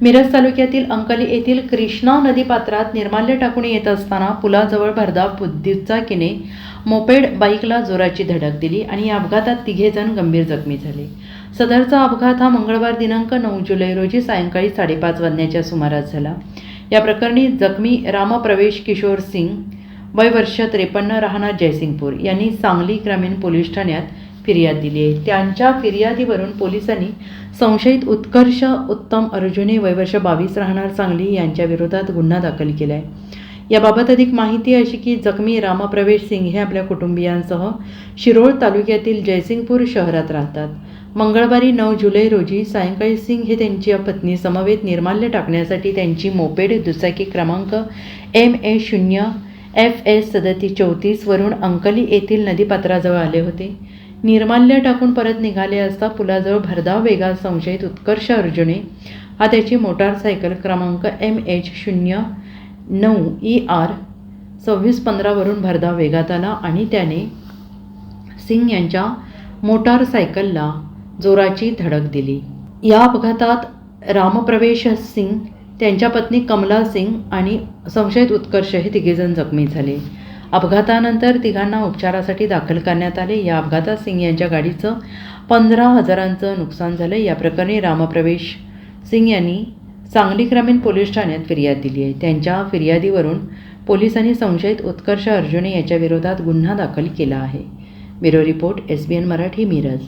मिरज तालुक्यातील अंकली येथील कृष्णा नदीपात्रात निर्माल्य टाकून येत असताना पुलाजवळ भरधाव बुद्धिचाकीने मोपेड बाईकला जोराची धडक दिली आणि या अपघातात तिघेजण गंभीर जखमी झाले. सदरचा अपघात हा मंगळवार दिनांक नऊ जुलै रोजी सायंकाळी साडेपाच वाजण्याच्या सुमारास झाला. या प्रकरणी जखमी रामप्रवेश किशोर सिंग वय वर्ष त्रेपन्न राहणार जयसिंगपूर यांनी सांगली ग्रामीण पोलीस ठाण्यात फिर्याद दिली आहे. त्यांच्या फिर्यादीवरून पोलिसांनी संशयित उत्कर्ष उत्तम अर्जुने वयवर्ष बावीस राहणार सांगली यांच्या विरोधात गुन्हा दाखल केला आहे याबाबत अधिक माहिती अशी की जखमी रामप्रवेश सिंग हे आपल्या कुटुंबियांसह शिरोळ तालुक्यातील जयसिंगपूर शहरात राहतात. मंगळवारी नऊ जुलै रोजी सायंकाळी सिंग हे त्यांच्या पत्नी समवेत निर्माल्य टाकण्यासाठी त्यांची मोपेड दुचाकी क्रमांक एम ए शून्य एफ एस सदती चौतीसवरून अंकली येथील नदीपात्राजवळ आले होते. निर्माल्य टाकून परत निघाले असता पुलाजवळ भरधाव वेगात संशयित उत्कर्ष अर्जुने हा त्याची मोटारसायकल क्रमांक एम एच शून्य नऊ ई आर सव्वीस पंधरावरून भरधाव वेगात आला आणि त्याने सिंग यांच्या मोटारसायकलला जोराची धडक दिली. या अपघातात रामप्रवेश सिंग त्यांच्या पत्नी कमला सिंग आणि संशयित उत्कर्ष हे तिघेजण जखमी झाले. अपघातानंतर तिघांना उपचारासाठी दाखल करण्यात आले. या अपघातात सिंग यांच्या गाडीचं पंधरा हजारांचं नुकसान झालं या प्रकरणी रामप्रवेश सिंग यांनी सांगली ग्रामीण पोलीस ठाण्यात फिर्याद दिली आहे. त्यांच्या फिर्यादीवरून पोलिसांनी संशयित उत्कर्ष अर्जुने याच्या विरोधात गुन्हा दाखल केला आहे. Bureau report S B N Marathi Miraj.